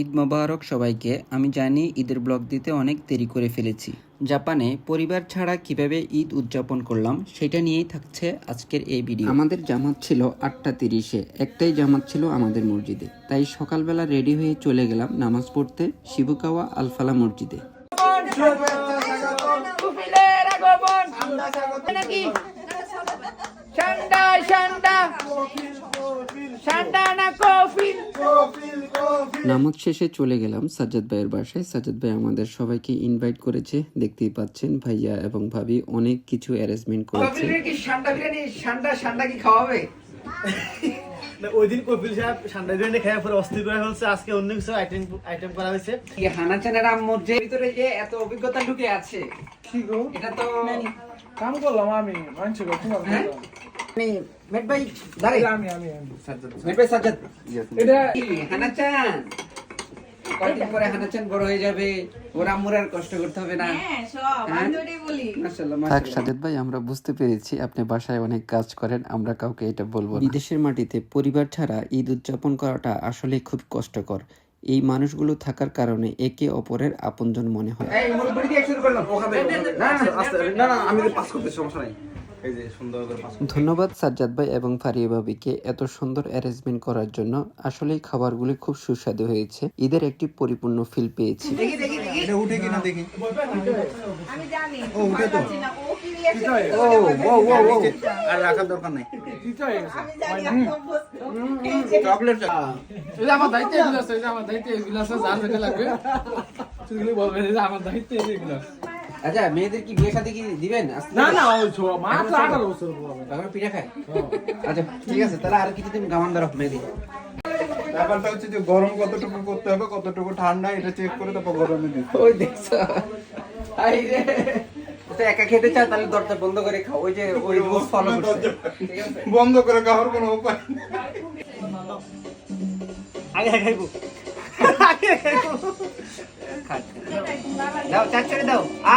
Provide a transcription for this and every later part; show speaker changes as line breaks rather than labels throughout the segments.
ঈদ মোবারক সবাইকে। আমি জানি ঈদের ব্লগ দিতে অনেক দেরি করে ফেলেছি। জাপানে পরিবার ছাড়া কীভাবে ঈদ উদযাপন করলাম সেটা নিয়েই থাকছে আজকের এই ভিডিও। আমাদের জামাত ছিল আটটা তিরিশে। একটাই জামাত ছিল আমাদের মসজিদে। তাই সকালবেলা রেডি হয়ে চলে গেলাম নামাজ পড়তে শিবুকাওয়া আলফালা মসজিদে।
ঠান্ডা ঠান্ডা ঠান্ডা না
নামাজ শেষে চলে গেলাম সাজ্জাদ ভাইয়ের বাসায়। সাজ্জাদ ভাই আমাদের সবাইকে ইনভাইট করেছে দেখতেই পাচ্ছেন ভাইয়া এবং ভাবি অনেক কিছু অ্যারেঞ্জমেন্ট করেছে।
কি ঠান্ডা বিরিয়ানি ঠান্ডা ঠান্ডা কি খাওয়াবে?
না, ওই দিন কপিল সাহেব ঠান্ডা বিরিয়ানি খেয়ে পরে অস্থির করে ফেলছে আজকে অন্য কিছু আইটেম আইটেম করা হয়েছে।
আম্মুর যে ভিতরে যে এত অভিজ্ঞতা ঢুকে আছে?
কি গো?
এটা তো
কাম করলাম আমি মানছি গো তোমার? কথা।
মেট ভাই দাঁড়াই।
আমি আমি আমি।
মেট ভাই সাজ্জাদ।
এটা
হানাচান। কদিন পরে হানাচান বড় হয়ে যাবে। ওর আম্মুর কষ্ট করতে হবে না।
সব? আমি তো ওটাই বলি।
মাশাআল্লাহ
থাক সাজেদ ভাই আমরা বুঝতে পেরেছি আপনি বাসায় অনেক কাজ করেন আমরা কাউকে এটা বলব না। বিদেশের মাটিতে পরিবার ছাড়া ঈদ উদযাপন করাটা আসলে খুব কষ্টকর। এই মানুষগুলো থাকার কারণে একে অপরের আপনজন মনে হয়।
এই মুরব্বি দিয়ে শুরু করলাম ও খাবে না না না আমি পাস করতে সমস্যা নাই।
এই যে সুন্দর করে পাঁচ
ধন্যবাদ সাজ্জাদ ভাই এবং ফারিয়া ভাবিকে এত সুন্দর অ্যারেঞ্জমেন্ট করার জন্য। আসলেই খাবারগুলি খুব সুস্বাদু হয়েছে। ঈদের একটি পরিপূর্ণ ফিল পেয়েছি।
দেখি দেখি দেখি।
এটা উঠে কিনা দেখি।
আমি জানি ও উঠে তো। ও কি রিয়াকশন
ও ও ও ও
আর রাখার দরকার নাই।
তিতা গেছে।
আমি জানি আমি অভ্যস্ত
চকলেট
এই যে আমার দায়িত্ব এগুলো আছে আমার দায়িত্ব এগুলো আছে যার লাগবে। সেগুলো বলবেন এই যে আমার দায়িত্ব এগুলো
আচ্ছা মেয়েদের কি বিয়ে শাদী কি দিবেন?
না না ওই ছো মাত্র আঠারো বছর বলবে
এখন পিঠা খায়? আচ্ছা ঠিক আছে তাহলে আর কিছুদিন গামান ধরো মেয়েদি
ব্যাপারটা হচ্ছে যে গরম কতটুকু করতে হবে কতটুকু ঠান্ডা এটা চেক করে তারপর গরমে দিতে
ওই দেখছ। আই রে। একা খেতে চাও তাহলে দরজা বন্ধ করে খাও। ওই যে ওই রুলস ফলো করছে।
বন্ধ করে খাওয়ার কোনো উপায় নেই।
আগে খাইবো।
দাও চার দাও। আ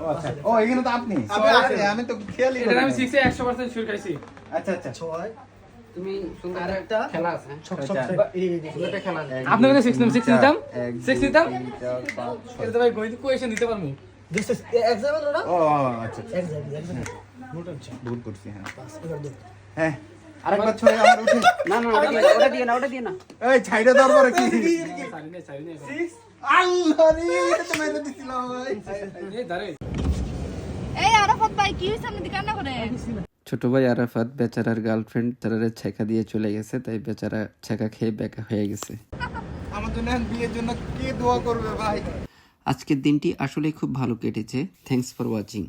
ও
আচ্ছা।
ও এখানে তো আপনি।
আমি
তো খেয়ালই
এটা আমি। সিক্সে একশো পার্সেন্ট শুরু খাইছি
আচ্ছা আচ্ছা।
ছয়
তুমি সুন্দর
আর
একটা খেলা আছে হ্যাঁ?
ছক ছক।
একটা খেলা আছে।
আপনার কাছে সিক্স সিক্স নিতাম?
এক,
নিতাম। এটা ভাই গণিত কোয়েশন দিতে
This is exam হলো না
ও আচ্ছা আচ্ছা।
Exam exam নোট আনছি
ভুল করছি হ্যাঁ।
বাস এবার দে
হ্যাঁ। আরেকবার। ছয় আমার উঠে।
না না ওটা দিয়ে না, ওটা দিয়ে না। না
এই ছাইড়ে দরবারে কি?
সারি নেই সারি নেই
আল্লাহ রে এটা মেরে দিছিলাম ভাই।
এই দাঁড়ে
এই আরাফাত ভাই কি হইছে? আপনি কান্না করেন?
ছোট ভাই আরাফাত বেচারার গার্লফ্রেন্ড তারারে ছেকা দিয়ে চলে গেছে তাই বেচারা ছেকা খেয়ে বেকা হয়ে গেছে।
আমার জন্য বিয়ের জন্য কে দোয়া করবে ভাই?
আজকের দিনটি আসলে খুব ভালো কেটেছে। Thanks for watching